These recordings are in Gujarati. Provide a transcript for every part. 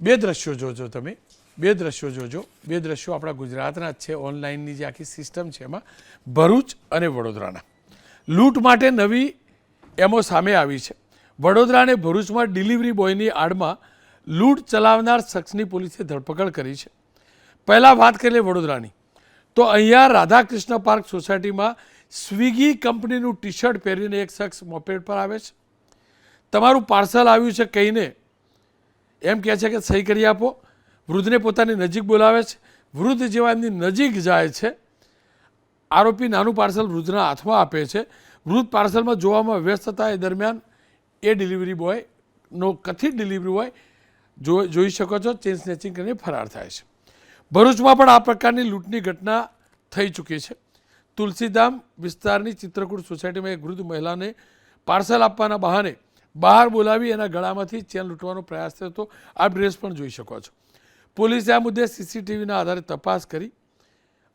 બે દ્રશ્યો જોજો તમે. બે દ્રશ્યો જોજો. બે દ્રશ્યો આપણા ગુજરાતના જ છે, ઓનલાઈનની જે આખી સિસ્ટમ છે એમાં. ભરૂચ અને વડોદરાના. લૂંટ માટે નવી એમો સામે આવી છે. વડોદરા અને ભરૂચમાં ડિલિવરી બોયની આડમાં લૂંટ ચલાવનાર શખ્સની પોલીસે ધરપકડ કરી છે. પહેલાં વાત કરીએ વડોદરાની. તો અહીંયા રાધાકૃષ્ણ પાર્ક સોસાયટીમાં સ્વિગી કંપનીનું ટી શર્ટ પહેરીને એક શખ્સ મોપેડ પર આવે છે. તમારું પાર્સલ આવ્યું છે કહીને એમ કહે છે કે સહી કરી આપો. વૃદ્ધને પોતાની નજીક બોલાવે છે. વૃદ્ધ જેવા એમની નજીક જાય છે. આરોપી નાનું પાર્સલ વૃદ્ધના હાથમાં આપે છે. વૃદ્ધ પાર્સલમાં જોવામાં વ્યસ્ત હતા. એ દરમિયાન એ ડિલિવરી બોયનો કથિત ડિલિવરી બોય જો, જોઈ શકો છો. ચેન સ્નેચિંગ કરીને ફરાર થાય છે. ભરૂચમાં પણ આ પ્રકારની લૂંટની ઘટના થઈ ચૂકી છે. તુલસીધામ વિસ્તારની ચિત્રકૂટ સોસાયટીમાં એક વૃદ્ધ મહિલાને પાર્સલ આપવાના બહાને બહાર બોલાવી એના ગળામાંથી ચેન લૂંટવાનો પ્રયાસ થયો હતો. આ ડ્રેસ પણ જોઈ શકો છો. પોલીસે આ મુદ્દે સીસીટીવીના આધારે તપાસ કરી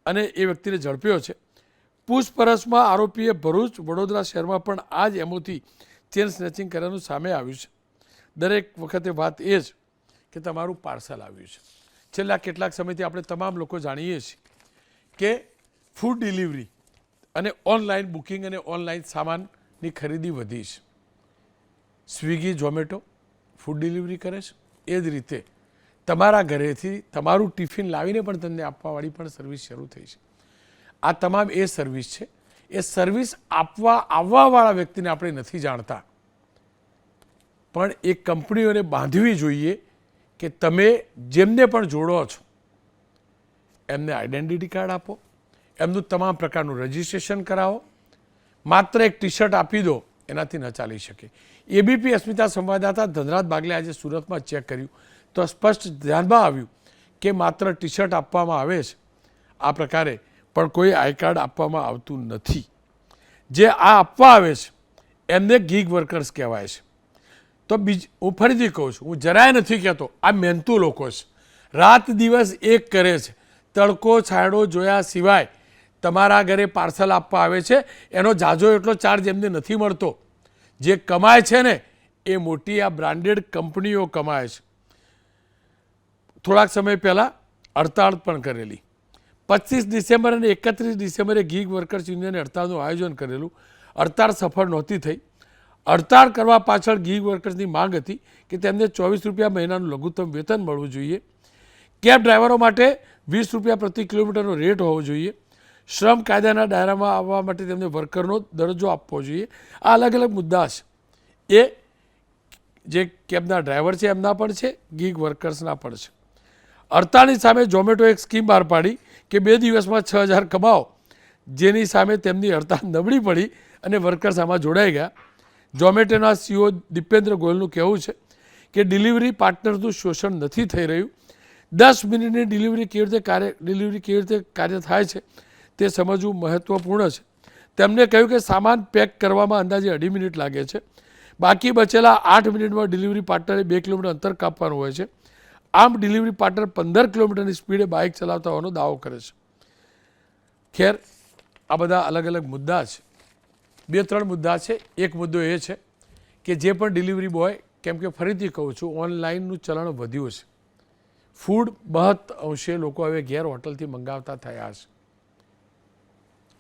અને એ વ્યક્તિને ઝડપ્યો છે. પૂછપરછમાં આરોપીએ ભરૂચ વડોદરા શહેરમાં પણ આ જ એમોથી ચેન સ્નેચિંગ કર્યાનું સામે આવ્યું છે. દરેક વખતે વાત એ જ કે તમારું પાર્સલ આવ્યું છે. છેલ્લા કેટલાક સમયથી આપણે તમામ લોકો જાણીએ છીએ કે ફૂડ ડિલિવરી અને ઓનલાઈન બુકિંગ અને ઓનલાઈન સામાનની ખરીદી વધી છે. સ્વિગી ઝોમેટો ફૂડ ડિલિવરી કરે છે. એ જ રીતે તમારા ઘરેથી તમારું ટિફિન લાવીને પણ તમને આપવાવાળી પણ સર્વિસ શરૂ થઈ છે. આ તમામ એ સર્વિસ છે. એ સર્વિસ આપવા, આવવાવાળા વ્યક્તિને આપણે નથી જાણતા. પણ એ કંપનીઓને બાંધવી જોઈએ કે તમે જેમને પણ જોડો છો, એમને આઈડેન્ટિટી કાર્ડ આપો, એમનું તમામ પ્રકારનું રજિસ્ટ્રેશન કરાવો. માત્ર એક ટી શર્ટ આપી દો એનાથી ન ચાલી શકે. એબીપી અસ્મિતા સંવાદદાતા ધનરાજ બાગલે આજે સુરતમાં ચેક કર્યું. તો સ્પષ્ટ ધ્યાનમાં આવ્યું કે માત્ર ટી શર્ટ આપવામાં આવે છે. આ પ્રકારે પણ કોઈ આઈ કાર્ડ આપવામાં આવતું નથી. જે આ આપવા આવે છે, એમને ગીગ વર્કર્સ કહેવાય છે. તો બીજ હું ફરીથી કહું છું, હું જરાય નથી કહેતો, આ મહેનતુ લોકો છે. રાત દિવસ એક કરે છે. તડકો, છાંયડો જોયા સિવાય તમારા ઘરે પાર્સલ આપવા આવે છે, એનો જાજો એટલો ચાર્જ એમને નથી મળતો. જે કમાય છે ને, એ મોટી આ બ્રાન્ડેડ કંપનીઓ કમાય છે. થોડાક સમય પહેલાં હડતાળ પણ કરેલી. પચીસ ડિસેમ્બર અને એકત્રીસ ડિસેમ્બરે ગીગ વર્કર્સ યુનિયને હડતાળનું આયોજન કરેલું. હડતાળ સફળ નહોતી થઈ. હડતાળ કરવા પાછળ ગીગ વર્કર્સની માંગ હતી કે તેમને ચોવીસ રૂપિયા મહિનાનું લઘુત્તમ વેતન મળવું જોઈએ. કેબ ડ્રાઈવરો માટે વીસ રૂપિયા પ્રતિ કિલોમીટરનો રેટ હોવો જોઈએ. શ્રમ કાયદાના દાયરામાં આવવા માટે તેમને વર્કરનો દરજ્જો આપવો જોઈએ. આ અલગ અલગ મુદ્દા છે. એ જે કેબના ડ્રાઈવર છે, એમના પણ છે, ગીગ વર્કર્સના પણ છે. હડતાળની સામે ઝોમેટો એક સ્કીમ બહાર પાડી કે બે દિવસમાં છ હજાર કમાઓ. જેની સામે તેમની હડતાળ નબળી પડી અને વર્કર્સ આમાં જોડાઈ ગયા. ઝોમેટોના સીઓ દીપેન્દ્ર ગોયલનું કહેવું છે કે ડિલિવરી પાર્ટનરનું શોષણ નથી થઈ રહ્યું. દસ મિનિટની ડિલિવરી કેવી રીતે કાર્ય, ડિલિવરી કેવી રીતે કાર્ય થાય છે? તે સમજવું મહત્ત્વપૂર્ણ છે. તેમણે કહ્યું કે સામાન પેક કરવામાં અંદાજે અઢી મિનિટ લાગે છે. બાકી બચેલા આઠ મિનિટમાં ડિલિવરી પાર્ટનરે બે કિલોમીટર અંતર કાપવાનું હોય છે. આમ ડિલિવરી પાર્ટનર પંદર કિલોમીટરની સ્પીડે બાઇક ચલાવતા હોવાનો દાવો કરે છે. ખેર, આ બધા અલગ અલગ મુદ્દા છે. બે ત્રણ મુદ્દા છે. એક મુદ્દો એ છે કે જે પણ ડિલિવરી બોય, કેમ કે ફરીથી કહું છું ઓનલાઈનનું ચલણ વધ્યું છે. ફૂડ બહત અંશે લોકો હવે ઘેર હોટલથી મંગાવતા થયા છે.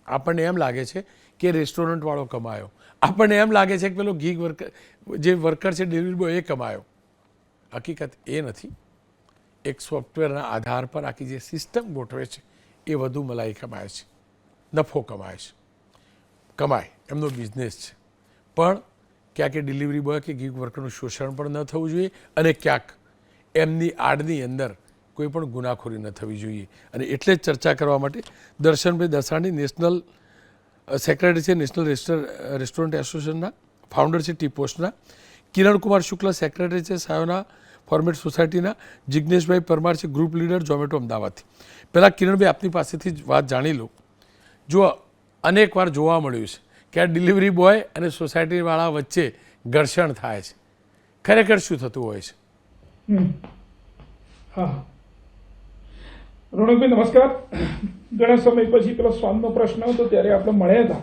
આપણને એમ લાગે છે કે રેસ્ટોરન્ટવાળો કમાયો. આપણને એમ લાગે છે કે પેલો ગીગ વર્કર જે વર્કર છે ડિલિવરી બોય, એ કમાયો. હકીકત એ નથી. એક સોફ્ટવેરના આધાર પર આખી જે સિસ્ટમ ગોઠવે છે, એ વધુ મલાઈ કમાય છે. નફો કમાય છે. કમાય. એમનો બિઝનેસ છે. પણ ક્યાંક એ ડિલિવરી બોય કે ગીગ વર્કરનું શોષણ પણ ન થવું જોઈએ અને ક્યાંક એમની આડની અંદર કોઈ પણ ગુનાખોરી ન થવી જોઈએ. અને એટલે જ ચર્ચા કરવા માટે દર્શનભાઈ દસાણી નેશનલ સેક્રેટરી છે નેશનલ રેસ્ટર રેસ્ટોરન્ટ એસોસિએશનના, ફાઉન્ડર છે T post. Kirankumar Shukla secretary છે સાયોના, ફોર્મેટ સોસાયટીના. જિજ્ઞેશભાઈ પરમાર છે ગ્રુપ લીડર, ઝોમેટો અમદાવાદથી. પહેલાં કિરણભાઈ, આપની પાસેથી જ વાત જાણી લો. જો અનેકવાર જોવા મળ્યું છે કે આ ડિલિવરી બોય અને સોસાયટીવાળા વચ્ચે ઘર્ષણ થાય છે. ખરેખર શું થતું હોય છે. હા. રોનકભાઈ નમસ્કાર. ઘણા સમય પછી પેલો શ્વાનનો પ્રશ્ન હતો, ત્યારે આપણે મળ્યા હતા.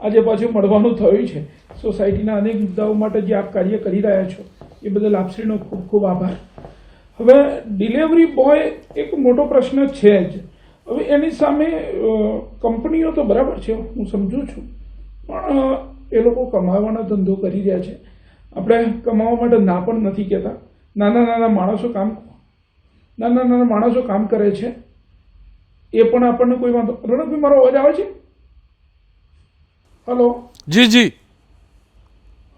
આજે પાછું મળવાનું થયું છે. સોસાયટીના અનેક મુદ્દાઓ માટે જે આપ કાર્ય કરી રહ્યા છો, એ બદલ આપશ્રીનો ખૂબ ખૂબ આભાર. હવે ડિલિવરી બોય એક મોટો પ્રશ્ન છે જ. હવે એની સામે કંપનીઓ તો બરાબર છે, હું સમજુ છું. પણ એ લોકો કમાવાનો ધંધો કરી રહ્યા છે. આપણે કમાવા માટે ના પણ નથી કહેતા. નાના નાના માણસો કામ, નાના નાના માણસો કામ કરે છે. એ પણ આપણને કોઈ વાંધો રણકભાઈ મારો અવાજ આવે છે? હલો? જી જી.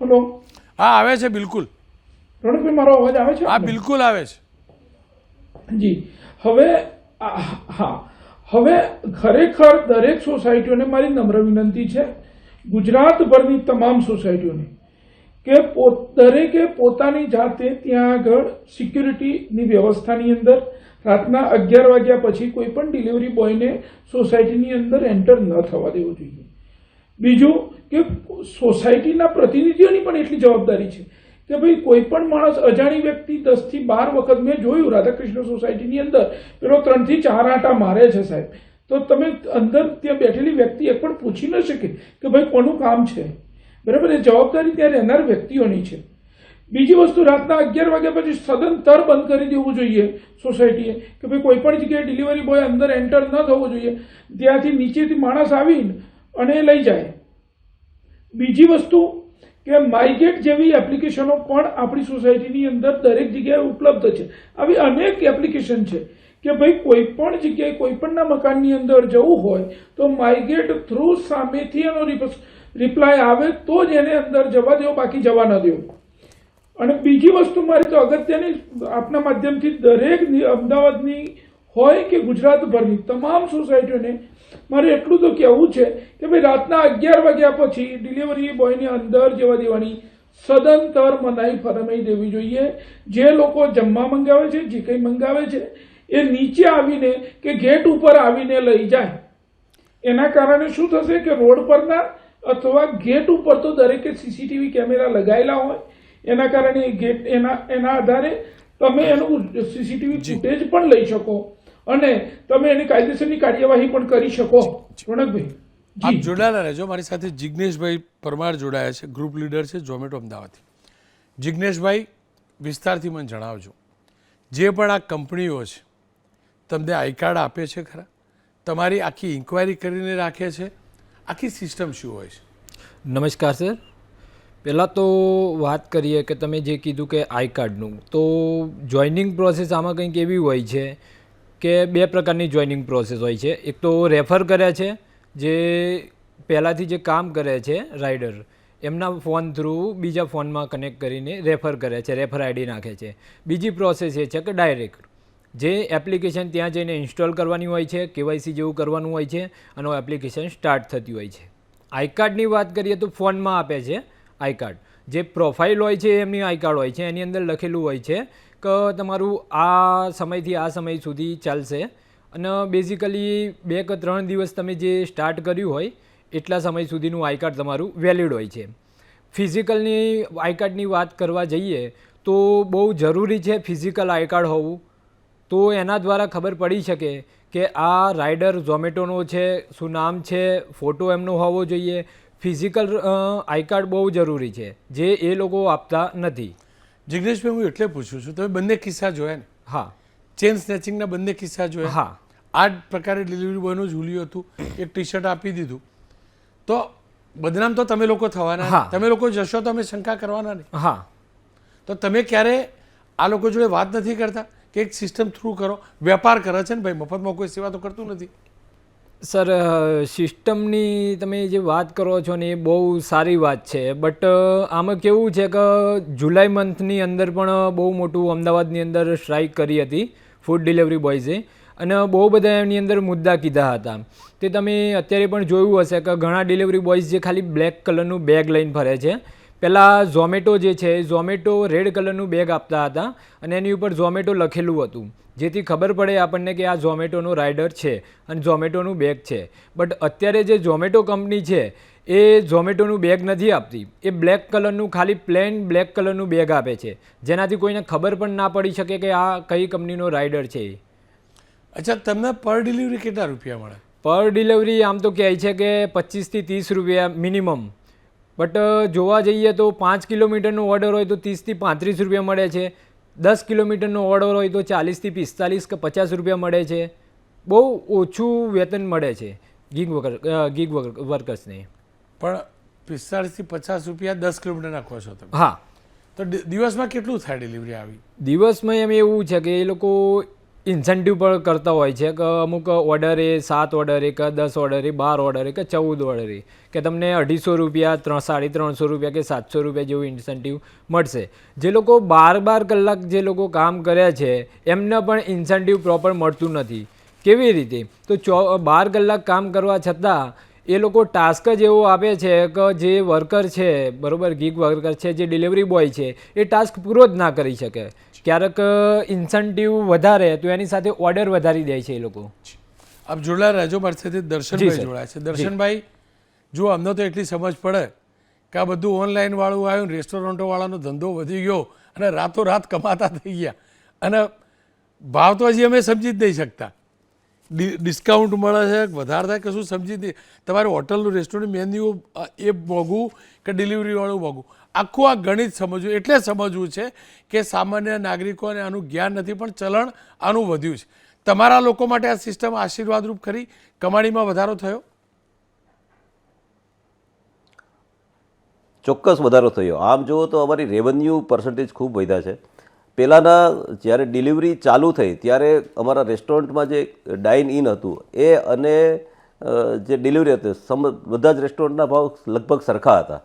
હલો? હા આવે છે બિલકુલ. રણકભાઈ મારો અવાજ આવે છે? હા બિલકુલ આવે છે. જી. હવે હા. હવે ખરેખર દરેક સોસાયટીઓને મારી નમ્ર વિનંતી છે. ગુજરાતભરની તમામ સોસાયટીઓને. કે દરેકે પોતાની જાતે ત્યાં આગળ સિક્યુરિટીની વ્યવસ્થાની અંદર રાતના અગિયાર વાગ્યા પછી કોઈ પણ ડિલિવરી બોયને સોસાયટીની અંદર એન્ટર ન થવા દેવું જોઈએ. બીજું કે સોસાયટીના પ્રતિનિધિઓની પણ એટલી જવાબદારી છે કે ભાઈ કોઈ પણ માણસ અજાણી વ્યક્તિ દસથી બાર વખત મેં જોયું રાધાકૃષ્ણ સોસાયટીની અંદર, પેલો ત્રણથી ચાર આંટા મારે છે સાહેબ. તો તમે અંદર ત્યાં બેઠેલી વ્યક્તિ એક પણ પૂછી ન શકે કે ભાઈ કોનું કામ છે? બરાબર? એ જવાબદારી ત્યાં રહેનાર વ્યક્તિઓની છે. બીજી વસ્તુ, રાતના અગિયાર વાગ્યા પછી સદંતર બંધ કરી દેવું જોઈએ સોસાયટીએ. કે ભાઈ, કોઈ પણ જગ્યાએ ડિલિવરી બોય અંદર એન્ટર ન થવો જોઈએ. ત્યાંથી નીચેથી માણસ આવીને અને લઈ જાય. બીજી વસ્તુ, કે માયગેટ જેવી એપ્લિકેશનો પણ આપણી સોસાયટીની અંદર દરેક જગ્યાએ ઉપલબ્ધ છે. આવી અનેક એપ્લિકેશન છે. કે ભાઈ કોઈ પણ જગ્યાએ કોઈ પણના મકાનની અંદર જવું હોય તો માઇગ્રેટ થ્રુ સામેથી એનો રિપ્લાય આવે તો જ એને અંદર જવા દેવો બાકી જવા ન દેવો અને બીજી વસ્તુ મારી તો અગત્યની આપના માધ્યમથી દરેક અમદાવાદની હોય કે ગુજરાતભરની તમામ સોસાયટીઓને મારે એટલું તો કહેવું છે કે ભાઈ રાતના અગિયાર વાગ્યા પછી ડિલિવરી બોયને અંદર જવા દેવાની સદંતર મનાઈ ફરમાઈ દેવી જોઈએ. જે લોકો જમવા મંગાવે છે, જે કંઈ મંગાવે છે એ નીચે આવીને કે ગેટ ઉપર આવીને લઈ જાય. એના કારણે શું થશે કે રોડ પરના અથવા ગેટ ઉપર તો દરેકે સીસીટીવી કેમેરા લગાવેલા હોય. એના કારણે ગેટ એના એના આધારે તમે એનું સીસીટીવી ફૂટેજ પણ લઈ શકો અને તમે એની કાયદેસરની કાર્યવાહી પણ કરી શકો. રોનકભાઈ આપ જોડાયેલા રહેજો. મારી સાથે જિજ્ઞેશભાઈ પરમાર જોડાયા છે. ગ્રુપ લીડર છે ઝોમેટો અમદાવાદથી. જિજ્ઞેશભાઈ વિસ્તારથી મને જણાવજો. જે પણ આ કંપનીઓ છે તમને આઈ કાર્ડ આપે છે ખરા? તમારી આખી ઇન્ક્વાયરી કરીને રાખે છે? આખી સિસ્ટમ શું હોય છે? નમસ્કાર સર. પહેલાં તો વાત કરીએ કે તમે જે કીધું કે આઈ કાર્ડનું, તો જોઈનિંગ પ્રોસેસ આમાં કંઈક એવી હોય છે કે બે પ્રકારની જોઈનિંગ પ્રોસેસ હોય છે. એક તો રેફર કરે છે, જે પહેલાંથી જે કામ કરે છે રાઇડર એમના ફોન થ્રુ બીજા ફોનમાં કનેક્ટ કરીને રેફર કરે છે, રેફર આઈડી નાખે છે. બીજી પ્રોસેસ એ છે કે ડાયરેક્ટ. જે એપ્લિકેશન ત્યાં જઈને ઇન્સ્ટોલ કરવાની હોય છે, કેવાયસી જેવું કરવાનું હોય છે અને એપ્લિકેશન સ્ટાર્ટ થતી હોય છે. આઈ કાર્ડની વાત કરીએ તો ફોનમાં આપે છે આઈ કાર્ડ જે પ્રોફાઇલ હોય છે, એમની આઈ કાર્ડ હોય છે, એની અંદર લખેલું હોય છે કે તમારું આ સમયથી આ સમય સુધી ચાલશે અને બેઝિકલી બે કે ત્રણ દિવસ તમે જે સ્ટાર્ટ કર્યું હોય, એટલા સમય સુધીનું આઈ કાર્ડ તમારું વેલિડ હોય છે. ફિઝિકલની આઈ કાર્ડની વાત કરવા જઈએ તો બહુ જરૂરી છે ફિઝિકલ આઈ કાર્ડ હોવું. તો એના દ્વારા ખબર પડી શકે કે આ રાઇડર ઝોમેટોનો છે શું નામ છે ફોટો એમનો હોવો જોઈએ. ફિઝિકલ આઈ કાર્ડ બહુ જરૂરી છે જે એ લોકો આપતા નથી. જિગ્નેશભાઈ હું એટલે પૂછું છું તમે બંને કિસ્સા જોયા ને? હા. ચેન સ્નેચિંગના બંને કિસ્સા જોયા? હા. આ જ પ્રકારે ડિલિવરી બોયનું ઝૂલ્યું હતું એક ટી શર્ટ આપી દીધું. તો બદનામ તો તમે લોકો થવાના હા. તમે લોકો જશો તો અમે શંકા કરવાના નહીં હા. તો તમે ક્યારે આ લોકો જોડે વાત નથી કરતા? કે એક સિસ્ટમ થ્રુ કરો. વેપાર કરે છે ને ભાઈ, મફતમાં કોઈ સેવા તો કરતું નથી. સર સિસ્ટમની તમે જે વાત કરો છો ને, એ બહુ સારી વાત છે. બટ આમાં કેવું છે કે જુલાઈ મંથની અંદર પણ બહુ મોટું અમદાવાદની અંદર સ્ટ્રાઇક કરી હતી ફૂડ ડિલિવરી બોયઝે અને બહુ બધા એની અંદર મુદ્દા કીધા હતા. તે તમે અત્યારે પણ જોયું હશે કે ઘણા ડિલિવરી બોયઝ જે ખાલી બ્લેક કલરનું બેગ લઈને ફરે છે. પહેલાં ઝોમેટો જે છે ઝોમેટો રેડ કલરનું બેગ આપતા હતા અને એની ઉપર ઝોમેટો લખેલું હતું. જેથી ખબર પડે આપણને કે આ ઝોમેટોનો રાઇડર છે અને ઝોમેટોનું બેગ છે. બટ અત્યારે જે ઝોમેટો કંપની છે એ ઝોમેટોનું બેગ નથી આપતી. એ બ્લેક કલરનું ખાલી પ્લેન બ્લેક કલરનું બેગ આપે છે. જેનાથી કોઈને ખબર પણ ના પડી શકે કે આ કઈ કંપનીનો રાઇડર છે એ. અચ્છા તમને પર ડિલિવરી કેટલા રૂપિયા મળે? પર ડિલિવરી આમ તો કહે છે કે પચીસથી ત્રીસ રૂપિયા મિનિમમ. બટ જોવા જઈએ તો પાંચ કિલોમીટરનો ઓર્ડર હોય તો ત્રીસથી પાંત્રીસ રૂપિયા મળે છે. દસ કિલોમીટરનો ઓર્ડર હોય તો ચાલીસથી પિસ્તાલીસ કે પચાસ રૂપિયા મળે છે. બહુ ઓછું વેતન મળે છે ગીગ વર્કર ગીગ વર્કર્સને પણ પિસ્તાળીસથી પચાસ રૂપિયા દસ કિલોમીટર નાખો છો તમે. હા. તો દિવસમાં કેટલું થાય ડિલિવરી આવી? દિવસમાં એમ એવું છે કે એ લોકો ઇન્સેન્ટિવ પણ કરતા હોય છે કે અમુક ઓર્ડર એ સાત ઓર્ડર કે દસ ઓર્ડરે બાર ઓર્ડર કે ચૌદ ઓર્ડરે કે તમને અઢીસો રૂપિયા, ત્રણ સાડી ત્રણસો રૂપિયા કે સાતસો રૂપિયા જેવું ઇન્સેન્ટિવ મળશે. જે લોકો બાર બાર કલાક જે લોકો કામ કર્યા છે, એમને પણ ઇન્સેન્ટિવ પ્રોપર મળતું નથી. કેવી રીતે? તો ચો, બાર કલાક કામ કરવા છતાં, એ લોકો ટાસ્ક જ એવો આપે છે કે જે વર્કર છે, બરાબર ગીગ વર્કર છે, જે ડિલિવરી બોય છે, એ ટાસ્ક પૂરો જ ના કરી શકે. ક્યારેક ઇન્સેન્ટિવ વધારે તો એની સાથે ઓર્ડર વધારી દે છે એ લોકો. આપ જોડાયા રાજો મારી સાથે દર્શનભાઈ. જોડાયા છે. દર્શનભાઈ જો અમને તો એટલી સમજ પડે કે આ બધું ઓનલાઈન વાળું આવ્યું રેસ્ટોરન્ટો વાળાનો ધંધો વધી ગયો અને રાતોરાત કમાતા થઈ ગયા. અને ભાવ તો હજી અમે સમજી જ નહીં શકતા. ડિ- ડિસ્કાઉન્ટ મળે છે વધારે થાય કશું સમજી જ નહીં. તમારે હોટલનું રેસ્ટોરન્ટ મેન્યુ એ મોંઘું કે ડિલિવરીવાળું મોંઘું આખું આ ગણિત સમજવું, એટલે સમજવું છે કે સામાન્ય નાગરિકોને આનું જ્ઞાન નથી, પણ ચલણ આનું વધ્યું છે. તમારા લોકો માટે આ સિસ્ટમ આશીર્વાદરૂપ ખરી? કમાણીમાં વધારો થયો? ચોક્કસ વધારો થયો. આમ જુઓ તો અમારી રેવન્યુ પર્સન્ટેજ ખૂબ વધ્યા છે. પહેલાંના જ્યારે ડિલિવરી ચાલુ થઈ, ત્યારે અમારા રેસ્ટોરન્ટમાં જે ડાઇન ઇન હતું, એ અને જે ડિલિવરી હતી, સમ, બધા જ રેસ્ટોરન્ટના ભાવ લગભગ સરખા હતા.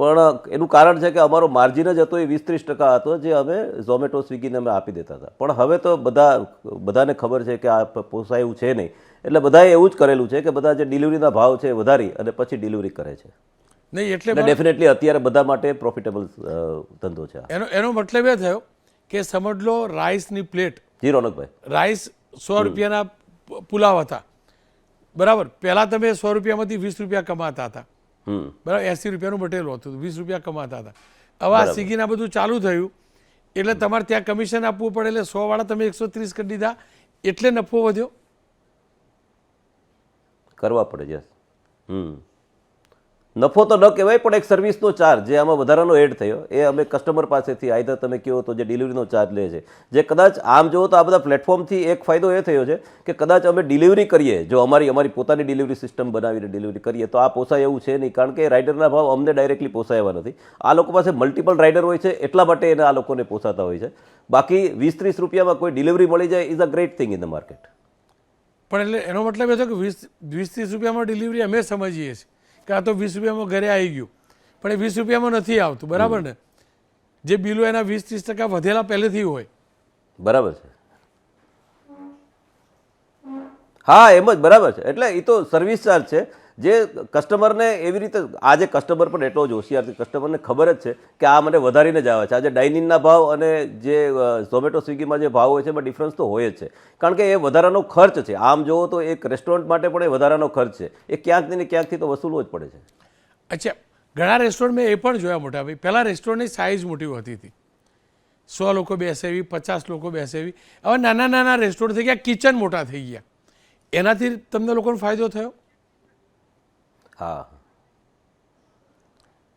પણ એનું કારણ છે કે અમારો માર્જિન જ હતો એ વીસ ત્રીસ ટકા હતો જે અમે ઝોમેટો સ્વિગીને અમે આપી દેતા હતા. પણ હવે તો બધા બધાને ખબર છે કે આ પોસાયું એવું છે નહીં. એટલે બધાએ એવું જ કરેલું છે કે બધા જે ડિલિવરીના ભાવ છે વધારી અને પછી ડિલિવરી કરે છે. નહીં એટલે ડેફિનેટલી અત્યારે બધા માટે પ્રોફિટેબલ ધંધો છે એનો એનો મતલબ એ થયો કે સમજ લો રાઈસની પ્લેટ. જી રોનકભાઈ. રાઈસ સો રૂપિયાના પુલાવ હતા. બરાબર? પહેલાં તમે સો રૂપિયામાંથી વીસ રૂપિયા કમાતા હતા. બરાબર એંસી રૂપિયાનું બટેલું હતું વીસ રૂપિયા કમાતા હતા. હવે આ સ્વિગીના બધું ચાલુ થયું એટલે તમારે ત્યાં કમિશન આપવું પડે એટલે સો વાળા તમે એકસો ત્રીસ કરી દીધા એટલે નફો વધ્યો. કરવા પડે યસ. હમ. નફો તો ન કહેવાય, પણ એક સર્વિસનો ચાર્જ જે આમાં વધારાનો એડ થયો, એ અમે કસ્ટમર પાસેથી આઈધર તમે કહો તો જે ડિલિવરીનો ચાર્જ લે છે. જે કદાચ આમ જુઓ તો આ બધા પ્લેટફોર્મથી એક ફાયદો એ થયો છે કે કદાચ અમે ડિલિવરી કરીએ, જો અમારી અમારી પોતાની ડિલિવરી સિસ્ટમ બનાવીને ડિલિવરી કરીએ, તો આ પોસાય એવું છે નહીં, કારણ કે રાઇડરના ભાવ અમને ડાયરેક્ટલી પોસાયવા નથી. આ લોકો પાસે મલ્ટિપલ રાઇડર હોય છે, એટલા માટે એને આ લોકોને પોસાતા હોય છે. બાકી વીસ ત્રીસ રૂપિયામાં કોઈ ડિલિવરી મળી જાય is a great thing in the market પણ એટલે એનો મતલબ એ થયો કે વીસ વીસ ત્રીસ રૂપિયામાં ડિલિવરી અમે સમજીએ છીએ. કે આ તો વીસ રૂપિયામાં ઘરે આવી ગયું. પણ એ વીસ રૂપિયામાં નથી આવતું, બરાબર ને? જે બિલો એના વીસ, ત્રીસ ટકા વધેલા પહેલેથી હોય. બરાબર છે. હા, એમ જ બરાબર છે. એટલે એ તો સર્વિસ ચાર્જ છે. જે કસ્ટમરને એવી રીતે આજે કસ્ટમર પણ એટલો જ હોશિયાર છે કસ્ટમરને ખબર જ છે કે આ મને વધારીને જ આવે છે. આજે ડાઇનિંગના ભાવ અને જે ઝોમેટો સ્વિગીમાં જે ભાવ હોય છે, એમાં ડિફરન્સ તો હોય જ છે. કારણ કે એ વધારાનો ખર્ચ છે. આમ જુઓ તો એક રેસ્ટોરન્ટ માટે પણ એ વધારાનો ખર્ચ છે. એ ક્યાંક ને ક્યાંકથી તો વસૂલવો જ પડે છે. અચ્છા, ઘણા રેસ્ટોરન્ટ મેં એ પણ જોયા મોટા ભાઈ. પહેલાં રેસ્ટોરન્ટની સાઇઝ મોટી હોતી હતી. સો લોકો બેસે એવી પચાસ લોકો બેસે એવી હવે નાના નાના રેસ્ટોરન્ટ થઈ ગયા કિચન મોટા થઈ ગયા. એનાથી તમને લોકોને ફાયદો થયો? હા.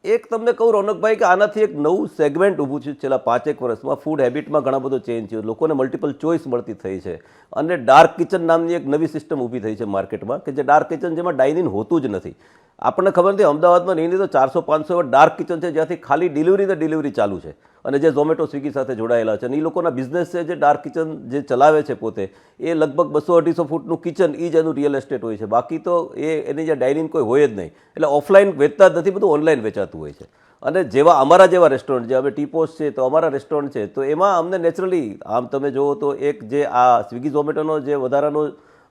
એક તમને કહું રોનકભાઈ કે આનાથી એક નવું સેગમેન્ટ ઊભું છે. છેલ્લા પાંચેક વર્ષમાં ફૂડ હેબિટમાં ઘણા બધો ચેન્જ થયો. લોકોને મલ્ટિપલ ચોઇસ મળતી થઈ છે. અને ડાર્ક કિચન નામની એક નવી સિસ્ટમ ઊભી થઈ છે માર્કેટમાં કે જે ડાર્ક કિચન જેમાં ડાઇનિંગ હોતું જ નથી. આપણને ખબર નથી, અમદાવાદમાં નહીં તો ચારસો, પાંચસો એવા ડાર્ક કિચન છે જ્યાંથી ખાલી ડિલિવરી ને ડિલિવરી ચાલુ છે. અને જે ઝોમેટો સ્વિગી સાથે જોડાયેલા છે અને એ લોકોના બિઝનેસ છે, જે ડાર્ક કિચન જે ચલાવે છે પોતે, એ લગભગ બસો અઢીસો ફૂટનું કિચન એ જ એનું રિયલ એસ્ટેટ હોય છે. બાકી તો એ, એની જે ડાઇનિંગ કોઈ હોય જ નહીં. એટલે ઓફલાઈન વેચતા જ નથી, બધું ઓનલાઈન વેચાતું હોય છે. અને જેવા અમારા જેવા રેસ્ટોરન્ટ જે અમે ટીપોસ છે, તો અમારા રેસ્ટોરન્ટ છે, તો એમાં અમને નેચરલી આમ તમે જુઓ તો એક જે આ સ્વિગી ઝોમેટોનો જે વધારાનો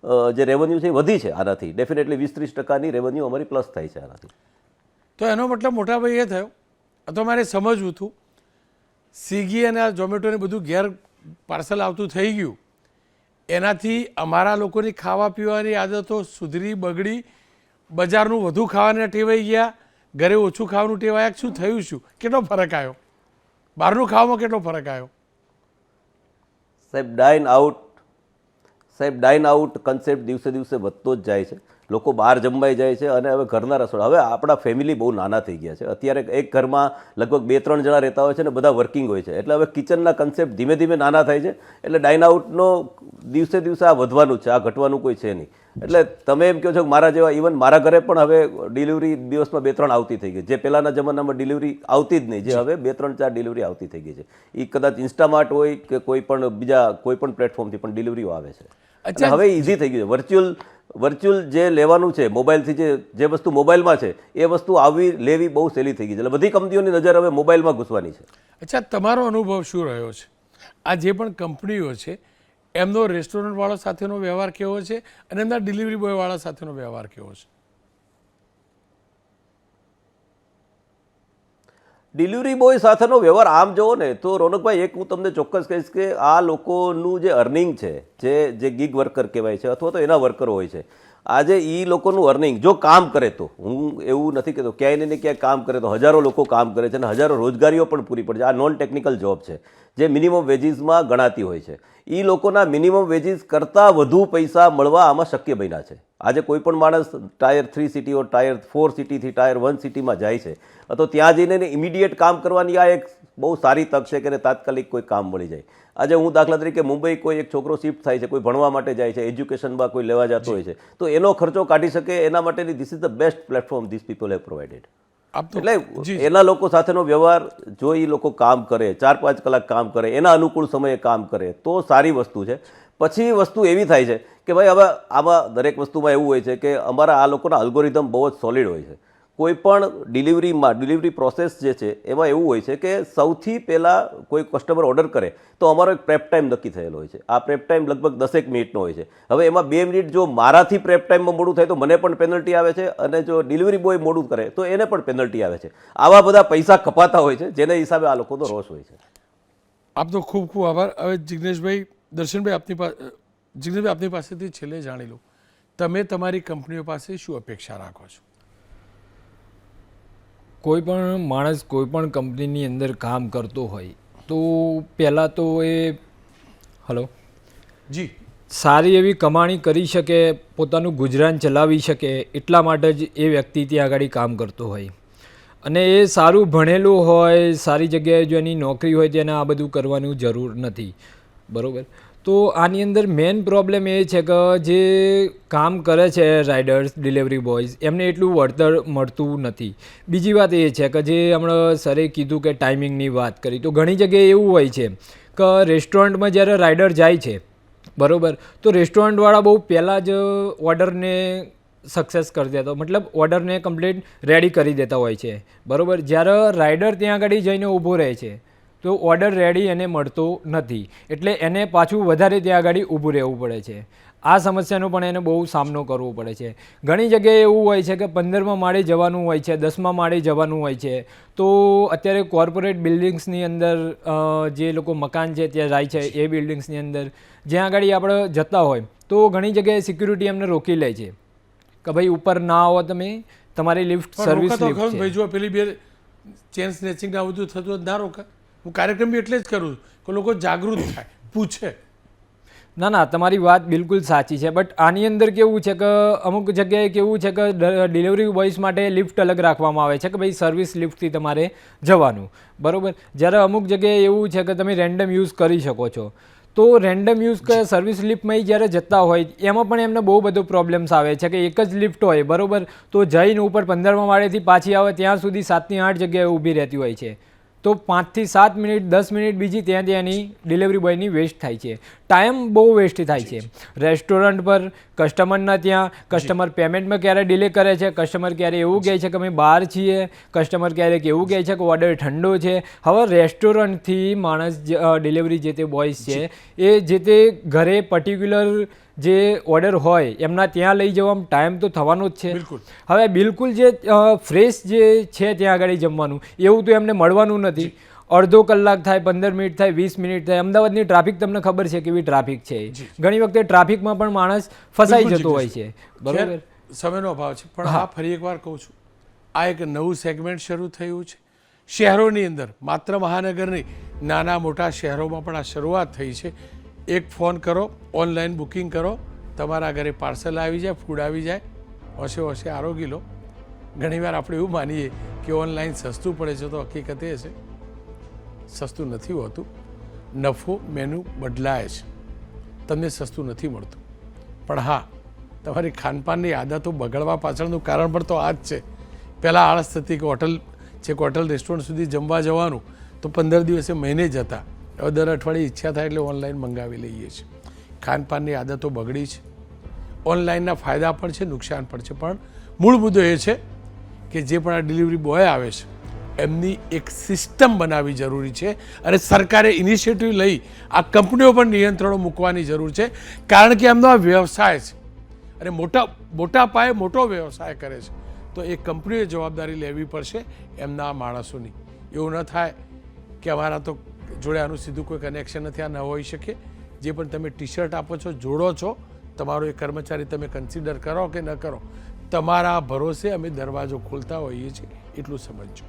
જે રેવન્યુ છે એ વધી છે આનાથી. ડેફિનેટલી વીસ ત્રીસ ટકાની રેવન્યુ અમારી પ્લસ થાય છે આનાથી. તો એનો મતલબ મોટા ભાઈ એ થયો. અથવા તો મારે સમજવું હતું. સ્વિગી અને આ ઝોમેટોને બધું ઘેર પાર્સલ આવતું થઈ ગયું. એનાથી અમારા લોકોની ખાવા પીવાની આદતો સુધરી બગડી. બજારનું વધુ ખાવાના ટેવાઈ ગયા. ઘરે ઓછું ખાવાનું ટેવાયા. શું થયું શું? કેટલો ફરક આવ્યો? બહારનું ખાવામાં કેટલો ફરક આવ્યો? સાહેબ ડાઇન આઉટ સાહેબ ડાઇન આઉટ કન્સેપ્ટ દિવસે દિવસે વધતો જ જાય છે. લોકો બહાર જમવાઈ જાય છે અને હવે ઘરના રસોડા. હવે આપણા ફેમિલી બહુ નાના થઈ ગયા છે. અત્યારે એક ઘરમાં લગભગ બે ત્રણ જણા રહેતા હોય છે ને બધા વર્કિંગ હોય છે. એટલે હવે કિચનના કન્સેપ્ટ ધીમે ધીમે નાના થાય છે. એટલે ડાઇન આઉટનો દિવસે દિવસે આ વધવાનું છે. આ ઘટવાનું કોઈ છે નહીં. એટલે તમે એમ કહો છો કે મારા જેવા ઇવન મારા ઘરે પણ હવે ડિલિવરી દિવસમાં બે ત્રણ આવતી થઈ ગઈ. જે પહેલાંના જમાનામાં ડિલિવરી આવતી જ નહીં. જે હવે બે ત્રણ ચાર ડિલિવરી આવતી થઈ ગઈ છે. એ કદાચ ઇન્સ્ટામાર્ટ હોય કે કોઈ પણ બીજા કોઈ પણ પ્લેટફોર્મથી પણ ડિલિવરીઓ આવે છે. અને હવે ઇઝી થઈ ગયું છે. વર્ચ્યુઅલ વર્ચ્યુઅલ જે લેવાનું છે મોબાઈલથી જે જે વસ્તુ મોબાઈલમાં છે એ વસ્તુ આવી લેવી બહુ સહેલી થઈ ગઈ છે. એટલે બધી કંપનીઓની નજર હવે મોબાઈલમાં ઘૂસવાની છે. અચ્છા તમારો અનુભવ શું રહ્યો છે? આ જે પણ કંપનીઓ છે એમનો રેસ્ટોરન્ટવાળા સાથેનો વ્યવહાર કેવો છે? અને એમના ડિલિવરી બોયવાળા સાથેનો વ્યવહાર કેવો છે? ડિલિવરી બોય સાથેનો વ્યવહાર આમ જુઓ ને, તો રોનકભાઈ, એક હું તમને ચોક્કસ કહીશ કે આ લોકોનું જે અર્નિંગ છે, જે જે ગીગ વર્કર કહેવાય છે, અથવા તો એના વર્કરો હોય છે, આજે એ લોકોનું અર્નિંગ જો કામ કરે તો, હું એવું નથી કહેતો, ક્યાંય ને ક્યાંય કામ કરે તો, હજારો લોકો કામ કરે છે અને હજારો રોજગારીઓ પણ પૂરી પડે છે. આ નોન ટેકનિકલ જોબ છે, જે મિનિમમ વેજીસમાં ગણાતી હોય છે. એ લોકોના મિનિમમ વેજીસ કરતાં વધુ પૈસા મળવા આમાં શક્ય બન્યા છે. આજે કોઈ પણ માણસ ટાયર થ્રી સિટીઓ ટાયર ફોર સિટીથી ટાયર વન સિટીમાં જાય છે તો ત્યાં જઈને એને ઇમિડિયેટ કામ કરવાની આ એક બહુ સારી તક છે કે એને તાત્કાલિક કોઈ કામ મળી જાય. આજે હું દાખલા તરીકે મુંબઈ કોઈ એક છોકરો શિફ્ટ થાય છે કોઈ ભણવા માટે જાય છે એજ્યુકેશનમાં કોઈ લેવા જતો હોય છે તો એનો ખર્ચો કાઢી શકે એના માટેની this is the best platform this people have provided એટલે એના લોકો સાથેનો વ્યવહાર જો એ લોકો કામ કરે ચાર પાંચ કલાક કામ કરે એના અનુકૂળ સમયે કામ કરે તો સારી વસ્તુ છે. પછી વસ્તુ એવી થાય છે કે ભાઈ હવે આમાં દરેક વસ્તુમાં એવું હોય છે કે અમારા આ લોકોના અલ્ગોરિધમ બહુ જ સોલિડ હોય છે. કોઈ પણ ડિલિવરીમાં, ડિલિવરી પ્રોસેસ જે છે, એમાં એવું હોય છે કે સૌથી પહેલાં કોઈ કસ્ટમર ઓર્ડર કરે તો અમારો એક પ્રેપ ટાઈમ નક્કી થયેલો હોય છે. આ પ્રેપ ટાઈમ લગભગ દસેક મિનિટનો હોય છે. હવે એમાં બે મિનિટ જો મારાથી પ્રેપ ટાઈમમાં મોડું થાય તો મને પણ પેનલ્ટી આવે છે અને જો ડિલિવરી બોય મોડું કરે તો એને પણ પેનલ્ટી આવે છે. આવા બધા પૈસા કપાતા હોય છે, જેના હિસાબે આ લોકોનો રોષ હોય છે. આપનો ખૂબ ખૂબ આભાર. હવે જિગ્નેશભાઈ દર્શનભાઈ આપની પાસે જિગ્નેશભાઈ આપની પાસેથી છેલ્લે જાણી લઉં. તમે તમારી કંપનીઓ પાસે શું અપેક્ષા રાખો છો? કોઈ પણ માણસ કોઈ પણ કંપનીની અંદર કામ કરતો હોય તો પહેલાં તો એ હલો? જી. સારી એવી કમાણી કરી શકે પોતાનું ગુજરાન ચલાવી શકે એટલા માટે જ એ વ્યક્તિ ત્યાં આગળ કામ કરતો હોય. અને એ સારું ભણેલું હોય સારી જગ્યાએ જો એની નોકરી હોય તેને આ બધું કરવાનું જરૂર નથી. બરાબર. તો આની અંદર મેઇન પ્રોબ્લેમ એ છે કે જે કામ કરે છે રાઇડર્સ ડિલિવરી બોયઝ એમને એટલું વળતર મળતું નથી. બીજી વાત એ છે કે જે હમણાં સરે કીધું કે ટાઈમિંગની વાત કરી, તો ઘણી જગ્યાએ એવું હોય છે કે રેસ્ટોરન્ટમાં જ્યારે રાઇડર જાય છે, બરાબર, તો રેસ્ટોરન્ટવાળા બહુ પહેલાં જ ઓર્ડરને સક્સેસ કરી દેતો મતલબ ઓર્ડરને કમ્પ્લીટ રેડી કરી દેતા હોય છે. બરોબર, જ્યારે રાઇડર ત્યાં આગળ જઈને ઊભો રહે છે તો ઓર્ડર રેડી એને મળતો નથી. એટલે એને પાછું વધારે ત્યાં આગળ ઊભું રહેવું પડે છે. આ સમસ્યાનો પણ એને બહુ સામનો કરવો પડે છે. ઘણી જગ્યાએ એવું હોય છે કે પંદરમાં માળે જવાનું હોય છે દસમાં માળે જવાનું હોય છે. તો અત્યારે કોર્પોરેટ બિલ્ડિંગ્સની અંદર જે લોકો મકાન છે ત્યાં જાય છે એ બિલ્ડિંગ્સની અંદર જ્યાં આગળ આપણે જતા હોય તો ઘણી જગ્યાએ સિક્યુરિટી એમને રોકી લે છે. કે ભાઈ ઉપર ના આવો તમે તમારી લિફ્ટ સર્વિસ ભાઈ જો પેલી બે ચેન સ્નેચિંગ આ બધું થતું ના રોકા હું કાર્યક્રમ બી એટલે જ કરું કે લોકો જાગૃત થાય, પૂછે. ના ના, તમારી વાત બિલકુલ સાચી છે, બટ આની અંદર કેવું છે કે અમુક જગ્યાએ કેવું છે કે ડિલિવરી બોયસ માટે લિફ્ટ અલગ રાખવામાં આવે છે કે ભાઈ સર્વિસ લિફ્ટથી તમારે જવાનું. બરાબર? જ્યારે અમુક જગ્યાએ એવું છે કે તમે રેન્ડમ યુઝ કરી શકો છો. તો રેન્ડમ યુઝ કે સર્વિસ લિફ્ટમાં જ્યારે જતા હોય, એમાં પણ એમને બહુ બધો પ્રોબ્લેમ્સ આવે છે કે એક જ લિફ્ટ હોય, બરાબર? તો જઈને ઉપર પંદરમા માળેથી પાછી આવે, ત્યાં સુધી સાતની આઠ જગ્યાએ ઊભી રહેતી હોય છે. તો પાંચથી સાત મિનિટ દસ મિનિટ બીજી ત્યાં ત્યાંની ડિલિવરી બોયની વેસ્ટ થાય છે. ટાઈમ બહુ વેસ્ટ થાય છે. રેસ્ટોરન્ટ પર કસ્ટમરના ત્યાં કસ્ટમર પેમેન્ટમાં ક્યારે ડિલે કરે છે કસ્ટમર ક્યારે એવું કહે છે કે અમે બહાર છીએ કસ્ટમર ક્યારેક એવું કહે છે કે ઓર્ડર ઠંડો છે. હવે રેસ્ટોરન્ટથી માણસ ડિલિવરી જે તે બોયઝ છે એ જે તે ઘરે પર્ટિક્યુલર જે ઓર્ડર હોય એમના ત્યાં લઈ જવામાં ટાઈમ તો થવાનો જ છે. બિલકુલ. હવે બિલકુલ જે ફ્રેશ જે છે ત્યાં આગળ જમવાનું એવું તો એમને મળવાનું નથી. અડધો કલાક થાય પંદર મિનિટ થાય વીસ મિનિટ થાય અમદાવાદની ટ્રાફિક તમને ખબર છે કેવી ટ્રાફિક છે. ઘણી વખતે ટ્રાફિકમાં પણ માણસ ફસાઈ જતો હોય છે. બરાબર? સમયનો અભાવ છે. પણ હા. ફરી એકવાર કહું છું. આ એક નવું સેગમેન્ટ શરૂ થયું છે. શહેરોની અંદર માત્ર મહાનગર નહીં નાના મોટા શહેરોમાં પણ આ શરૂઆત થઈ છે. એક ફોન કરો, ઓનલાઈન બુકિંગ કરો, તમારા ઘરે પાર્સલ આવી જાય, ફૂડ આવી જાય, હોશે હોશે આરોગી લો. ઘણીવાર આપણે એવું માનીએ કે ઓનલાઈન સસ્તું પડે છે તો હકીકત એ છે, સસ્તું નથી હોતું. નફો, મેનુ બદલાય છે. તમને સસ્તું નથી મળતું. પણ હા, તમારી ખાનપાનની આદતો બગડવા પાછળનું કારણ પણ તો આ જ છે. પહેલાં આળસ થતી કે હોટલ છે કે હોટલ, રેસ્ટોરન્ટ સુધી જમવા જવાનું, તો પંદર દિવસે મહિને જતા હવે દર અઠવાડિયે ઈચ્છા થાય એટલે ઓનલાઈન મંગાવી લઈએ છીએ. ખાનપાનની આદતો બગડી છે. ઓનલાઈનના ફાયદા પણ છે, નુકસાન પણ છે. પણ મૂળ મુદ્દો એ છે કે જે પણ આ ડિલિવરી બોય આવે છે, એમની એક સિસ્ટમ બનાવવી જરૂરી છે અને સરકારે ઇનિશિયેટિવ લઈ આ કંપનીઓ પર નિયંત્રણો મૂકવાની જરૂર છે. કારણ કે એમનો આ વ્યવસાય છે અને મોટા મોટા પાયે મોટો વ્યવસાય કરે છે. તો એ કંપનીએ જવાબદારી લેવી પડશે એમના આ માણસોની. એવું ન થાય કે અમારા તો જોડે આનું સીધું કોઈ કનેક્શન નથી, આ ન હોઈ શકે. જે પણ તમે ટી શર્ટ આપો છો, જોડો છો, તમારો એ કર્મચારી તમે કન્સિડર કરો કે ન કરો, તમારા ભરોસે અમે દરવાજો ખોલતા હોઈએ છીએ, એટલું સમજજો.